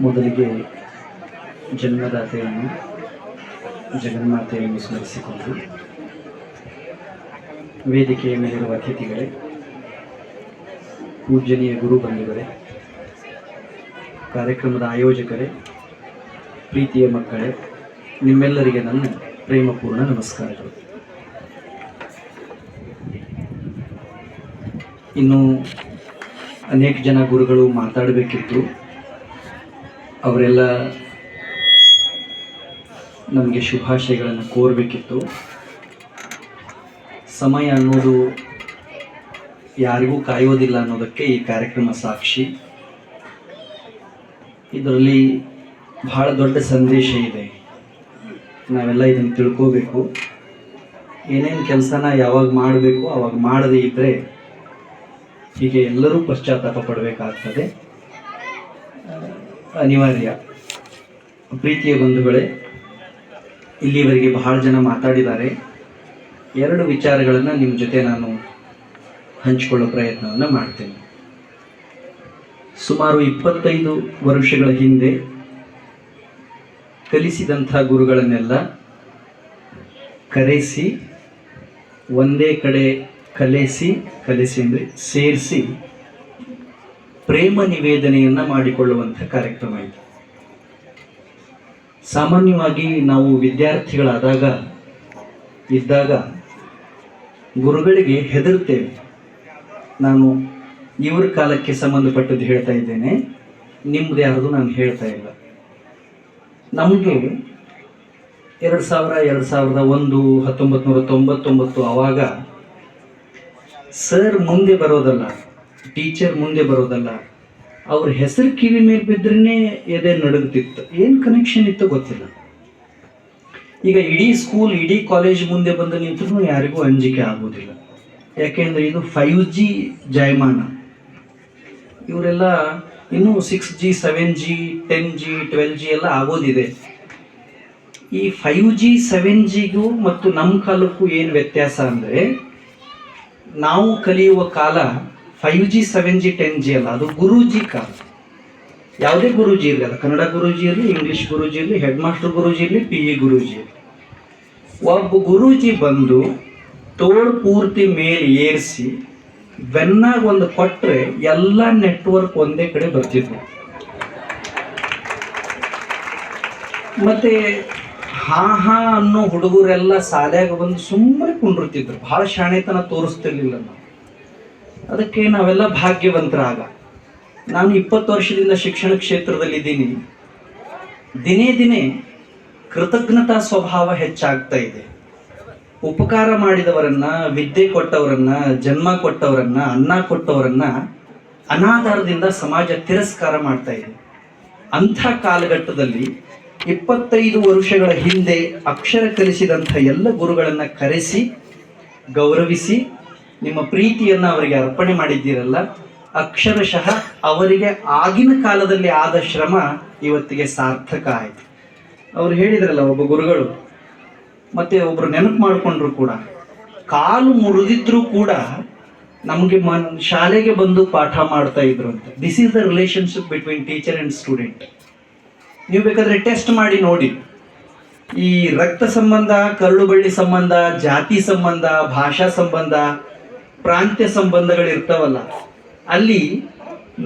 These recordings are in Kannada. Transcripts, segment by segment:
ಮೊದಲಿಗೆ ಜನ್ಮದಾತೆಯನ್ನು ಜಗನ್ಮಾತೆಯನ್ನು ಸ್ಮರಿಸಿಕೊಂಡು ವೇದಿಕೆಯ ಮೇಲಿರುವ ಅತಿಥಿಗಳೇ ಪೂಜನೀಯ ಗುರು ಬಂಧುಗಳೇ ಕಾರ್ಯಕ್ರಮದ ಆಯೋಜಕರೇ, ಪ್ರೀತಿಯ ಮಕ್ಕಳೇ, ನಿಮ್ಮೆಲ್ಲರಿಗೆ ನನ್ನ ಪ್ರೇಮಪೂರ್ಣ ನಮಸ್ಕಾರಗಳು. ಇನ್ನು ಅನೇಕ ಜನ ಗುರುಗಳು ಮಾತಾಡಬೇಕಿತ್ತು. ಅವರೆಲ್ಲ ನಮಗೆ ಶುಭಾಶಯಗಳನ್ನು ಕೋರಬೇಕಿತ್ತು. ಸಮಯ ಅನ್ನೋದು ಯಾರಿಗೂ ಕಾಯೋದಿಲ್ಲ ಅನ್ನೋದಕ್ಕೆ ಈ ಕಾರ್ಯಕ್ರಮ ಸಾಕ್ಷಿ. ಇದರಲ್ಲಿ ಬಹಳ ದೊಡ್ಡ ಸಂದೇಶ ಇದೆ. ನಾವೆಲ್ಲ ಇದನ್ನು ತಿಳ್ಕೋಬೇಕು. ಏನೇನು ಕೆಲಸನ ಯಾವಾಗ ಮಾಡಬೇಕು, ಅವಾಗ ಮಾಡದೇ ಇದ್ದರೆ ಹೀಗೆ ಎಲ್ಲರೂ ಪಶ್ಚಾತ್ತಾಪ ಪಡಬೇಕಾಗ್ತದೆ. ಅನಿವಾರ್ಯ. ಪ್ರೀತಿಯ ಬಂಧುಗಳೇ, ಇಲ್ಲಿವರೆಗೆ ಬಹಳ ಜನ ಮಾತಾಡಿದ್ದಾರೆ. ಎರಡು ವಿಚಾರಗಳನ್ನು ನಿಮ್ಮ ಜೊತೆ ನಾನು ಹಂಚಿಕೊಳ್ಳೋ ಪ್ರಯತ್ನವನ್ನು ಮಾಡ್ತೇನೆ. ಸುಮಾರು ಇಪ್ಪತ್ತೈದು ವರ್ಷಗಳ ಹಿಂದೆ ಕಲಿಸಿದಂಥ ಗುರುಗಳನ್ನೆಲ್ಲ ಕರೆಸಿ, ಒಂದೇ ಕಡೆ ಕಲೆಸಿ ಕಲೆಸಿ ಅಂದರೆ ಸೇರಿಸಿ ಪ್ರೇಮ ನಿವೇದನೆಯನ್ನು ಮಾಡಿಕೊಳ್ಳುವಂಥ ಕಾರ್ಯಕ್ರಮ ಇದು. ಸಾಮಾನ್ಯವಾಗಿ ನಾವು ವಿದ್ಯಾರ್ಥಿಗಳಾದಾಗ, ಇದ್ದಾಗ ಗುರುಗಳಿಗೆ ಹೆದರ್ತೇವೆ. ನಾನು ಇವ್ರ ಕಾಲಕ್ಕೆ ಸಂಬಂಧಪಟ್ಟದ್ದು ಹೇಳ್ತಾ ಇದ್ದೇನೆ, ನಿಮ್ದು ಯಾರ್ದು ನಾನು ಹೇಳ್ತಾ ಇಲ್ಲ. ನಮಗೆ ಎರಡು ಸಾವಿರ, ಎರಡು ಸಾವಿರದ ಒಂದು ಹತ್ತೊಂಬತ್ತು ನೂರ ತೊಂಬತ್ತೊಂಬತ್ತು ಆವಾಗ ಸರ್ ಮುಂದೆ ಬರೋದಲ್ಲ, ಟೀಚರ್ ಮುಂದೆ ಬರೋದಲ್ಲ, ಅವ್ರ ಹೆಸರು ಕಿವಿ ಮೇಲೆ ಬಿದ್ರೇ ಎದೆ ನಡುಗುತ್ತಿತ್ತು. ಏನು ಕನೆಕ್ಷನ್ ಇತ್ತು ಗೊತ್ತಿಲ್ಲ. ಈಗ ಇಡೀ ಸ್ಕೂಲ್ ಇಡೀ ಕಾಲೇಜ್ ಮುಂದೆ ಬಂದು ನಿಂತರೂ ಯಾರಿಗೂ ಅಂಜಿಕೆ ಆಗೋದಿಲ್ಲ. ಯಾಕೆಂದರೆ ಇದು ಫೈವ್ ಜಿ ಜಾಯಮಾನ. ಇವರೆಲ್ಲ ಇನ್ನೂ six G seven G ten G twelve G ಎಲ್ಲ ಆಗೋದಿದೆ. ಈ ಫೈವ್ ಜಿ ಸೆವೆನ್ ಜಿಗೂ ಮತ್ತು ನಮ್ಮ ಕಾಲಕ್ಕೂ ಏನು ವ್ಯತ್ಯಾಸ ಅಂದರೆ ನಾವು ಕಲಿಯುವ ಕಾಲ five G seven G ten G ಅಲ್ಲ. ಅದು ಗುರೂಜಿ ಕಾಲ. ಯಾವುದೇ ಗುರೂಜಿ ಇರಲಿ ಅದು ಕನ್ನಡ ಗುರೂಜಿ ಇರಲಿ ಇಂಗ್ಲೀಷ್ ಗುರೂಜಿ ಇರಲಿ ಹೆಡ್ ಮಾಸ್ಟರ್ ಗುರೂಜಿ ಇರಲಿ ಪಿ ಇ ಗುರೂಜಿ ಇರಲಿ. ಒಬ್ಬ ಗುರೂಜಿ ಬಂದು ತೋಳು ಪೂರ್ತಿ ಮೇಲೆ ಏರಿಸಿ, ಬೆನ್ನಾಗ ಒಂದು ಕೊಟ್ಟರೆ ಎಲ್ಲ ನೆಟ್ವರ್ಕ್ ಒಂದೇ ಕಡೆ ಬರ್ತಿದ್ವು ಮತ್ತೆ ಹಾ ಹಾ ಅನ್ನೋ ಹುಡುಗರೆಲ್ಲ ಸಾಲ್ಯಾಗ ಬಂದು ಸುಮ್ಮನೆ ಕುಂಡಿರ್ತಿದ್ರು. ಬಹಳ ಶಾಣೆತನ ತೋರಿಸ್ತಿರ್ಲಿಲ್ಲ ನಾವು. ಅದಕ್ಕೆ ನಾವೆಲ್ಲ ಭಾಗ್ಯವಂತರಾಗ. ನಾನು ಇಪ್ಪತ್ತು ವರ್ಷದಿಂದ ಶಿಕ್ಷಣ ಕ್ಷೇತ್ರದಲ್ಲಿ ಇದ್ದೀನಿ ದಿನೇ ದಿನೇ ಕೃತಜ್ಞತಾ ಸ್ವಭಾವ ಹೆಚ್ಚಾಗ್ತಾ ಇದೆ. ಉಪಕಾರ ಮಾಡಿದವರನ್ನ, ವಿದ್ಯೆ ಕೊಟ್ಟವರನ್ನ, ಜನ್ಮ ಕೊಟ್ಟವರನ್ನ, ಅನ್ನ ಕೊಟ್ಟವರನ್ನ ಅನಾಧಾರದಿಂದ ಸಮಾಜ ತಿರಸ್ಕಾರ ಮಾಡ್ತಾ ಇದೆ. ಅಂಥ ಕಾಲಘಟ್ಟದಲ್ಲಿ ಇಪ್ಪತ್ತೈದು ವರ್ಷಗಳ ಹಿಂದೆ ಅಕ್ಷರ ಕಲಿಸಿದಂಥ ಎಲ್ಲ ಗುರುಗಳನ್ನು ಕರೆಸಿ, ಗೌರವಿಸಿ, ನಿಮ್ಮ ಪ್ರೀತಿಯನ್ನು ಅವರಿಗೆ ಅರ್ಪಣೆ ಮಾಡಿದ್ದೀರಲ್ಲ, ಅಕ್ಷರಶಃ ಅವರಿಗೆ ಆಗಿನ ಕಾಲದಲ್ಲಿ ಆದ ಶ್ರಮ ಇವತ್ತಿಗೆ ಸಾರ್ಥಕ ಆಯಿತು. ಅವ್ರು ಹೇಳಿದ್ರಲ್ಲ, ಒಬ್ಬ ಗುರುಗಳು, ಮತ್ತೆ ಒಬ್ರು ನೆನಪು ಮಾಡಿಕೊಂಡ್ರು ಕೂಡ, ಕಾಲು ಮುರಿದಿದ್ರೂ ಕೂಡ ನಮಗೆ ಮನ್, ಶಾಲೆಗೆ ಬಂದು ಪಾಠ ಮಾಡ್ತಾ ಇದ್ರು ಅಂತ. This is the relationship between teacher and student ನೀವು ಬೇಕಾದ್ರೆ ಟೆಸ್ಟ್ ಮಾಡಿ ನೋಡಿ. ಈ ರಕ್ತ ಸಂಬಂಧ ಕರಳು ಬಳ್ಳಿ ಸಂಬಂಧ, ಜಾತಿ ಸಂಬಂಧ, ಭಾಷಾ ಸಂಬಂಧ, ಪ್ರಾಂತ್ಯ ಸಂಬಂಧಗಳು ಇರ್ತಾವಲ್ಲ ಅಲ್ಲಿ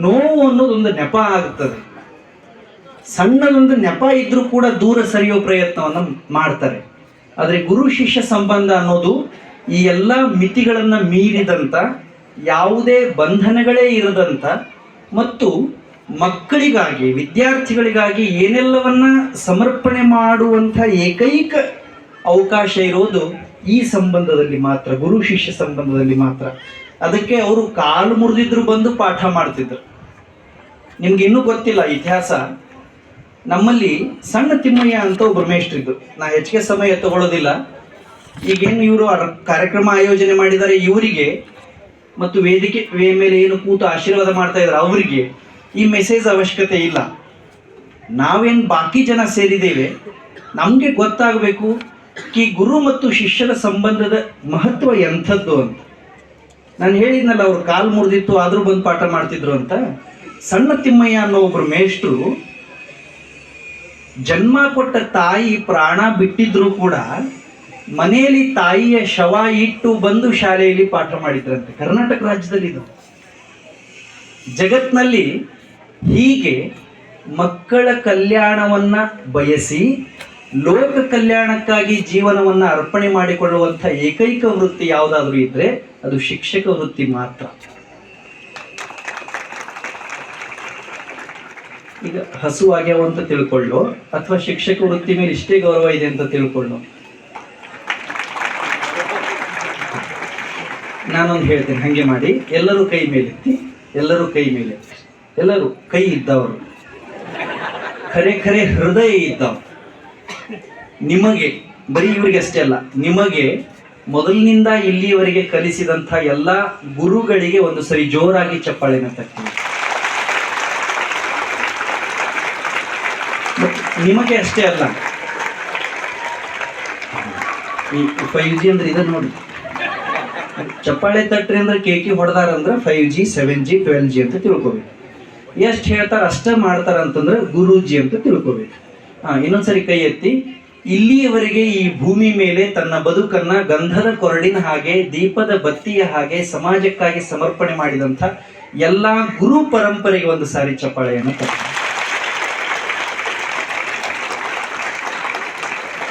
ನೋವು ಅನ್ನೋದೊಂದು ನೆಪ ಆಗುತ್ತದೆ ಸಣ್ಣದೊಂದು ನೆಪ ಇದ್ರೂ ಕೂಡ ದೂರ ಸರಿಯೋ ಪ್ರಯತ್ನವನ್ನು ಮಾಡ್ತಾರೆ. ಆದರೆ ಗುರು ಶಿಷ್ಯ ಸಂಬಂಧ ಅನ್ನೋದು ಈ ಎಲ್ಲ ಮಿತಿಗಳನ್ನು ಮೀರಿದಂಥ ಯಾವುದೇ ಬಂಧನಗಳೇ ಇರದಂಥ ಮತ್ತು ಮಕ್ಕಳಿಗಾಗಿ, ವಿದ್ಯಾರ್ಥಿಗಳಿಗಾಗಿ ಏನೆಲ್ಲವನ್ನ ಸಮರ್ಪಣೆ ಮಾಡುವಂಥ ಏಕೈಕ ಅವಕಾಶ ಇರೋದು ಈ ಸಂಬಂಧದಲ್ಲಿ ಮಾತ್ರ, ಗುರು ಶಿಷ್ಯ ಸಂಬಂಧದಲ್ಲಿ ಮಾತ್ರ. ಅದಕ್ಕೆ ಅವರು ಕಾಲು ಮುರಿದಿದ್ರು ಬಂದು ಪಾಠ ಮಾಡ್ತಿದ್ರು. ನಿಮ್ಗೆ ಇನ್ನೂ ಗೊತ್ತಿಲ್ಲ ಇತಿಹಾಸ. ನಮ್ಮಲ್ಲಿ ಸಣ್ಣ ತಿಮ್ಮಯ್ಯ ಅಂತ ಒಬ್ಬರು ಮೇಷ್ಟ್ರಿದ್ರು ನಾ ಹೆಚ್ಚಿಗೆ ಸಮಯ ತಗೊಳ್ಳೋದಿಲ್ಲ ಈಗೇನು ಇವರು ಕಾರ್ಯಕ್ರಮ ಆಯೋಜನೆ ಮಾಡಿದ್ದಾರೆ ಇವರಿಗೆ, ಮತ್ತು ವೇದಿಕೆ ಮೇಲೆ ಏನು ಕೂತು ಆಶೀರ್ವಾದ ಮಾಡ್ತಾ ಇದ್ದಾರೆ ಅವರಿಗೆ. ಈ ಮೆಸೇಜ್ ಅವಶ್ಯಕತೆ ಇಲ್ಲ. ನಾವೇನು ಬಾಕಿ ಜನ ಸೇರಿದ್ದೇವೆ, ನಮಗೆ ಗೊತ್ತಾಗಬೇಕು ಈ ಗುರು ಮತ್ತು ಶಿಷ್ಯರ ಸಂಬಂಧದ ಮಹತ್ವ ಎಂಥದ್ದು ಅಂತ. ನಾನು ಹೇಳಿದ್ನಲ್ಲ, ಅವ್ರು ಕಾಲು ಮುರಿದಿತ್ತು, ಆದರೂ ಬಂದು ಪಾಠ ಮಾಡ್ತಿದ್ರು ಅಂತ. ಸಣ್ಣ ತಿಮ್ಮಯ್ಯ ಅನ್ನೋ ಒಬ್ಬರು ಮೇಷ್ಟ್ರು ಜನ್ಮ ಕೊಟ್ಟ ತಾಯಿ ಪ್ರಾಣ ಬಿಟ್ಟಿದ್ರು ಕೂಡ ಮನೆಯಲ್ಲಿ ತಾಯಿಯ ಶವ ಇಟ್ಟು ಬಂದು ಶಾಲೆಯಲ್ಲಿ ಪಾಠ ಮಾಡಿದ್ರಂತೆ. ಕರ್ನಾಟಕ ರಾಜ್ಯದಲ್ಲಿ ಇದು. ಜಗತ್ನಲ್ಲಿ ಹೀಗೆ ಮಕ್ಕಳ ಕಲ್ಯಾಣವನ್ನ ಬಯಸಿ ಲೋಕ ಕಲ್ಯಾಣಕ್ಕಾಗಿ ಜೀವನವನ್ನ ಅರ್ಪಣೆ ಮಾಡಿಕೊಳ್ಳುವಂಥ ಏಕೈಕ ವೃತ್ತಿ ಯಾವುದಾದ್ರೂ ಇದ್ರೆ ಅದು ಶಿಕ್ಷಕ ವೃತ್ತಿ ಮಾತ್ರ. ಈಗ ಹಸುವಾಗ್ಯಾವ ಅಂತ ತಿಳ್ಕೊಳ್ಳೋ ಅಥವಾ ಶಿಕ್ಷಕ ವೃತ್ತಿ ಮೇಲೆ ಇಷ್ಟೇ ಗೌರವ ಇದೆ ಅಂತ ತಿಳ್ಕೊಳ್ಳೋ? ನಾನೊಂದು ಹೇಳ್ತೇನೆ, ಹಾಗೆ ಮಾಡಿ. ಎಲ್ಲರೂ ಕೈ ಮೇಲೆತ್ತಿ, ಎಲ್ಲರೂ ಕೈ ಮೇಲೆ ಎಲ್ಲರೂ ಕೈ ಇದ್ದವರು. ಖರೆ ಖರೆ ಹೃದಯ ಇದ್ದವ ನಿಮಗೆ, ಬರೀ ಇವರಿಗೆ ಅಷ್ಟೇ ಅಲ್ಲ, ನಿಮಗೆ ಮೊದಲಿನಿಂದ ಇಲ್ಲಿಯವರೆಗೆ ಕಲಿಸಿದಂಥ ಎಲ್ಲ ಗುರುಗಳಿಗೆ ಒಂದು ಸರಿ ಜೋರಾಗಿ ಚಪ್ಪಾಳೆನ ತರ್ತೀವಿ ನಿಮಗೆ ಅಷ್ಟೇ ಅಲ್ಲ. ಈ ಫೈವ್ ಜಿ ಅಂದ್ರೆ ಇದನ್ನ ನೋಡಿ. ಚಪ್ಪಾಳೆ ತಟ್ರಿ ಅಂದ್ರೆ ಕೇಕಿ ಹೊಡೆದಾರ ಅಂದ್ರೆ five G seven G twelve G ಅಂತ ತಿಳ್ಕೊಬೇಕು. ಎಷ್ಟು ಹೇಳ್ತಾರ ಅಷ್ಟೇ ಮಾಡ್ತಾರೆ ಅಂತಂದ್ರೆ ಗುರೂಜಿ ಅಂತ ತಿಳ್ಕೊಬೇಕು. ಹಾ, ಇನ್ನೊಂದ್ಸರಿ ಕೈ ಎತ್ತಿ, ಇಲ್ಲಿಯವರೆಗೆ ಈ ಭೂಮಿ ಮೇಲೆ ತನ್ನ ಬದುಕನ್ನ ಗಂಧದ ಕೊರಡಿನ ಹಾಗೆ, ದೀಪದ ಬತ್ತಿಯ ಹಾಗೆ, ಸಮಾಜಕ್ಕಾಗಿ ಸಮರ್ಪಣೆ ಮಾಡಿದಂಥ ಎಲ್ಲಾ ಗುರು ಪರಂಪರೆಗೆ ಒಂದು ಸಾರಿ ಚಪ್ಪಾಳೆಯನ್ನು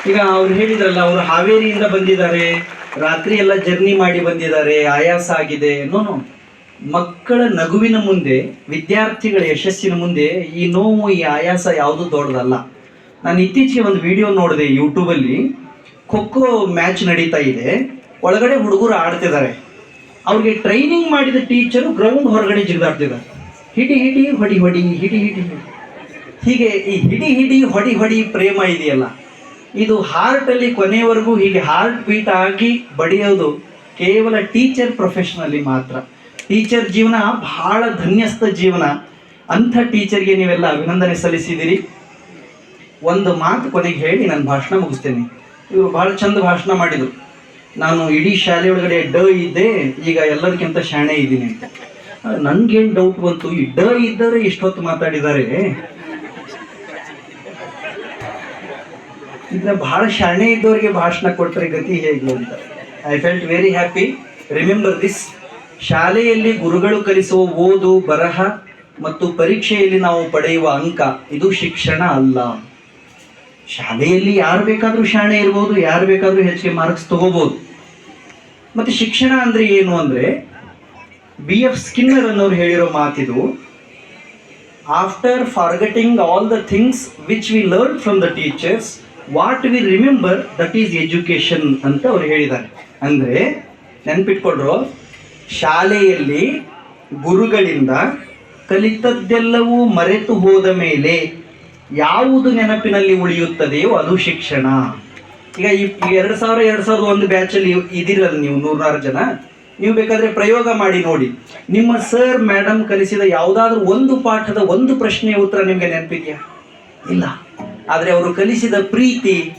ಈಗ ಅವ್ರು ಹೇಳಿದ್ರಲ್ಲ, ಅವರು ಹಾವೇರಿಯಿಂದ ಬಂದಿದ್ದಾರೆ ರಾತ್ರಿ ಎಲ್ಲ ಜರ್ನಿ ಮಾಡಿ ಬಂದಿದ್ದಾರೆ, ಆಯಾಸ ಆಗಿದೆ ನೋನು ಮಕ್ಕಳ ನಗುವಿನ ಮುಂದೆ, ವಿದ್ಯಾರ್ಥಿಗಳ ಯಶಸ್ಸಿನ ಮುಂದೆ ಈ ನೋವು, ಈ ಆಯಾಸ ಯಾವುದು ದೊಡ್ಡದಲ್ಲ. ನಾನು ಇತ್ತೀಚೆಗೆ ಒಂದು ವಿಡಿಯೋ ನೋಡಿದೆ ಯೂಟ್ಯೂಬಲ್ಲಿ ಖೋಖೋ ಮ್ಯಾಚ್ ನಡೀತಾ ಇದೆ. ಒಳಗಡೆ ಹುಡುಗರು ಆಡ್ತಿದ್ದಾರೆ. ಅವ್ರಿಗೆ ಟ್ರೈನಿಂಗ್ ಮಾಡಿದ ಟೀಚರು ಗ್ರೌಂಡ್ ಹೊರಗಡೆ ಜಿಗಿದಾಡ್ತಿದ್ದಾರೆ. ಹಿಡಿ ಹಿಡಿ, ಹೊಡಿ ಹೊಡಿ, ಹಿಡಿ ಹಿಡಿ. ಹೀಗೆ ಈ ಹಿಡಿ ಹಿಡಿ, ಹೊಡಿ ಹೊಡಿ ಪ್ರೇಮ ಇದೆಯಲ್ಲ. ಇದು ಹಾರ್ಟ್ ಅಲ್ಲಿ ಕೊನೆಯವರೆಗೂ ಹೀಗೆ ಹಾರ್ಟ್ ಬೀಟ್ ಆಗಿ ಬಡಿಯೋದು ಕೇವಲ ಟೀಚರ್ ಪ್ರೊಫೆಷನಲ್ಲಿ ಮಾತ್ರ. ಟೀಚರ್ ಜೀವನ ಬಹಳ ಧನ್ಯಸ್ಥ ಜೀವನ. ಅಂಥ ಟೀಚರ್ಗೆ ನೀವೆಲ್ಲ ಅಭಿನಂದನೆ ಸಲ್ಲಿಸಿದಿರಿ. ಒಂದು ಮಾತು ಕೊನೆಗೆ ಹೇಳಿ ನಾನು ಭಾಷಣ ಮುಗಿಸ್ತೇನೆ. ಇವರು ಬಹಳ ಚಂದ ಭಾಷಣ ಮಾಡಿದರು. ನಾನು ಇಡೀ ಶಾಲೆ ಒಳಗಡೆ ಡ ಇದ್ದೆ ಈಗ ಎಲ್ಲರಿಗಿಂತ ಶಾಣೆ ಇದ್ದೀನಿ ಅಂತ. ನನ್ಗೇನು ಡೌಟ್ ಬಂತು? ಈ ಡ ಇದ್ದರೆ ಇಷ್ಟೊತ್ತು ಮಾತಾಡಿದ್ದಾರೆ. ಇದನ್ನ ಬಹಳ ಶಾಣೆ ಇದ್ದವರಿಗೆ ಭಾಷಣ ಕೊಟ್ಟರೆ ಗತಿ ಹೇಗೆ ಅಂತ. I felt very happy remember this ಶಾಲೆಯಲ್ಲಿ ಗುರುಗಳು ಕಲಿಸುವ ಓದು, ಬರಹ ಮತ್ತು ಪರೀಕ್ಷೆಯಲ್ಲಿ ನಾವು ಪಡೆಯುವ ಅಂಕ, ಇದು ಶಿಕ್ಷಣ ಅಲ್ಲ. ಶಾಲೆಯಲ್ಲಿ ಯಾರು ಬೇಕಾದರೂ ಶಾಣೆ ಇರ್ಬೋದು, ಯಾರು ಬೇಕಾದರೂ ಹೆಚ್ಚಿಗೆ ಮಾರ್ಕ್ಸ್ ತಗೋಬಹುದು ಮತ್ತೆ ಶಿಕ್ಷಣ ಅಂದ್ರೆ ಏನು ಅಂದ್ರೆ ಬಿ ಎಫ್ ಸ್ಕಿನ್ನರ್ ಅನ್ನೋರು ಹೇಳಿರೋ ಮಾತಿದು after forgetting all the things which we learn from the teachers what we remember that is education ಅಂತ ಅವ್ರು ಹೇಳಿದ್ದಾರೆ. ಅಂದ್ರೆ ನೆನ್ಪಿಟ್ಕೊಡ್ರು ಶಾಲೆಯಲ್ಲಿ ಗುರುಗಳಿಂದ ಕಲಿತದ್ದೆಲ್ಲವೂ ಮರೆತು ಹೋದ ಮೇಲೆ ಯಾವುದು ನೆನಪಿನಲ್ಲಿ ಉಳಿಯುತ್ತದೆಯೋ ಅದು ಶಿಕ್ಷಣ. ಈಗ ಈ ಎರಡು ಸಾವಿರ, ಎರಡು ಸಾವಿರದ ಒಂದು ಬ್ಯಾಚಲ್ಲಿ ಇದಿರಲ್ಲ ನೀವು ನೂರಾರು ಜನ. ನೀವು ಬೇಕಾದರೆ ಪ್ರಯೋಗ ಮಾಡಿ ನೋಡಿ. ನಿಮ್ಮ ಸರ್ ಮೇಡಮ್ ಕಲಿಸಿದ ಯಾವುದಾದ್ರೂ ಒಂದು ಪಾಠದ ಒಂದು ಪ್ರಶ್ನೆಯ ಉತ್ತರ ನಿಮಗೆ ನೆನಪಿದೆಯಾ? ಇಲ್ಲ. ಆದರೆ ಅವರು ಕಲಿಸಿದ ಪ್ರೀತಿ,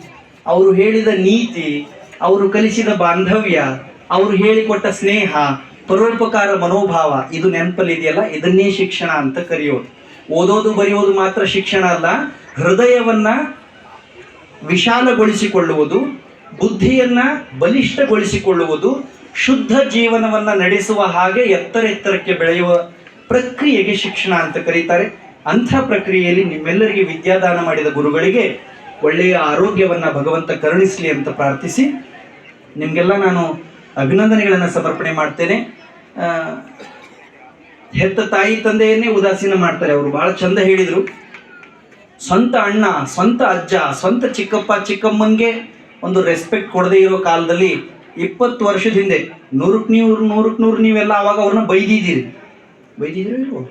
ಅವರು ಹೇಳಿದ ನೀತಿ, ಅವರು ಕಲಿಸಿದ ಬಾಂಧವ್ಯ, ಅವರು ಹೇಳಿಕೊಟ್ಟ ಸ್ನೇಹ ಪರೋಪಕಾರ ಮನೋಭಾವ, ಇದು ನೆನಪಲ್ಲಿದೆಯಲ್ಲ ಇದನ್ನೇ ಶಿಕ್ಷಣ ಅಂತ ಕರೆಯೋದು. ಓದೋದು ಬರೆಯೋದು ಮಾತ್ರ ಶಿಕ್ಷಣ ಅಲ್ಲ, ಹೃದಯವನ್ನ ವಿಶಾಲಗೊಳಿಸಿಕೊಳ್ಳುವುದು, ಬುದ್ಧಿಯನ್ನ ಬಲಿಷ್ಠಗೊಳಿಸಿಕೊಳ್ಳುವುದು, ಶುದ್ಧ ಜೀವನವನ್ನ ನಡೆಸುವ ಹಾಗೆ ಎತ್ತರ ಎತ್ತರಕ್ಕೆ ಬೆಳೆಯುವ ಪ್ರಕ್ರಿಯೆಗೆ ಶಿಕ್ಷಣ ಅಂತ ಕರೀತಾರೆ. ಅಂಥ ಪ್ರಕ್ರಿಯೆಯಲ್ಲಿ ನಿಮ್ಮೆಲ್ಲರಿಗೆ ವಿದ್ಯಾದಾನ ಮಾಡಿದ ಗುರುಗಳಿಗೆ ಒಳ್ಳೆಯ ಆರೋಗ್ಯವನ್ನ ಭಗವಂತ ಕರುಣಿಸಲಿ ಅಂತ ಪ್ರಾರ್ಥಿಸಿ. ನಿಮಗೆಲ್ಲ ನಾನು ಅಭಿನಂದನೆಗಳನ್ನು ಸಮರ್ಪಣೆ ಮಾಡ್ತೇನೆ. ಹೆತ್ತ ತಾಯಿ ತಂದೆಯನ್ನೇ ಉದಾಸೀನ ಮಾಡ್ತಾರೆ ಅವರು. ಬಹಳ ಚಂದ ಹೇಳಿದರು. ಸ್ವಂತ ಅಣ್ಣ, ಸ್ವಂತ ಅಜ್ಜ, ಸ್ವಂತ ಚಿಕ್ಕಪ್ಪ, ಚಿಕ್ಕಮ್ಮನಿಗೆ ಒಂದು ರೆಸ್ಪೆಕ್ಟ್ ಕೊಡದೇ ಇರೋ ಕಾಲದಲ್ಲಿ ಇಪ್ಪತ್ತು ವರ್ಷದ ಹಿಂದೆ ನೂರಕ್ಕೆ ನೂರು ನೂರಕ್ಕೆ ನೂರು ನೀವೆಲ್ಲ ಅವಾಗ ಅವ್ರನ್ನ ಬೈದಿದ್ದೀರಿ. ಬೈದಿದ್ರು ಇಲ್ವೋ?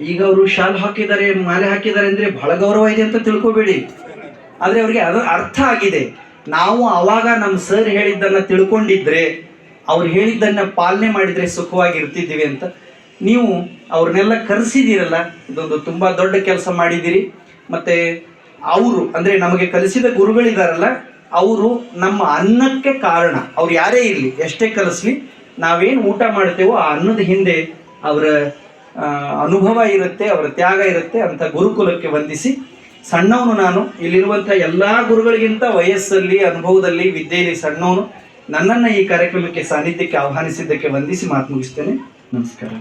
ಈಗ ಅವರು ಶಾಲ್ ಹಾಕಿದ್ದಾರೆ, ಮಾಲೆ ಹಾಕಿದ್ದಾರೆ ಅಂದ್ರೆ ಬಹಳ ಗೌರವ ಇದೆ ಅಂತ ತಿಳ್ಕೊಬೇಡಿ. ಆದರೆ ಅವ್ರಿಗೆ ಅದು ಅರ್ಥ ಆಗಿದೆ. ನಾವು ಅವಾಗ ನಮ್ಮ ಸರ್ ಹೇಳಿದ್ದನ್ನ ತಿಳ್ಕೊಂಡಿದ್ರೆ ಅವ್ರು ಹೇಳಿದ್ದನ್ನ ಪಾಲನೆ ಮಾಡಿದ್ರೆ ಸುಖವಾಗಿ ಇರ್ತಿದ್ದೀವಿ ಅಂತ ನೀವು ಅವ್ರನ್ನೆಲ್ಲ ಕರೆಸಿದ್ದೀರಲ್ಲ, ಇದೊಂದು ತುಂಬಾ ದೊಡ್ಡ ಕೆಲಸ ಮಾಡಿದ್ದೀರಿ. ಮತ್ತೆ ಅವರು, ಅಂದ್ರೆ ನಮಗೆ ಕಲಿಸಿದ ಗುರುಗಳಿದಾರಲ್ಲ, ಅವರು ನಮ್ಮ ಅನ್ನಕ್ಕೆ ಕಾರಣ. ಅವ್ರು ಯಾರೇ ಇರಲಿ, ಎಷ್ಟೇ ಕಲಿಸ್ಲಿ, ನಾವೇನು ಊಟ ಮಾಡ್ತೇವೋ ಆ ಅನ್ನದ ಹಿಂದೆ ಅವರ ಅನುಭವ ಇರುತ್ತೆ, ಅವರ ತ್ಯಾಗ ಇರುತ್ತೆ ಅಂತ ಗುರುಕುಲಕ್ಕೆ ವಂದಿಸಿ, ಸಣ್ಣವನು ನಾನು ಇಲ್ಲಿರುವಂಥ ಎಲ್ಲ ಗುರುಗಳಿಗಿಂತ ವಯಸ್ಸಲ್ಲಿ, ಅನುಭವದಲ್ಲಿ, ವಿದ್ಯೆಯಲ್ಲಿ ಸಣ್ಣವನು ನನ್ನನ್ನು ಈ ಕಾರ್ಯಕ್ರಮಕ್ಕೆ ಸಾನ್ನಿಧ್ಯಕ್ಕೆ ಆಹ್ವಾನಿಸಿದ್ದಕ್ಕೆ ವಂದಿಸಿ ಮಾತು ಮುಗಿಸ್ತೇನೆ. ನಮಸ್ಕಾರ.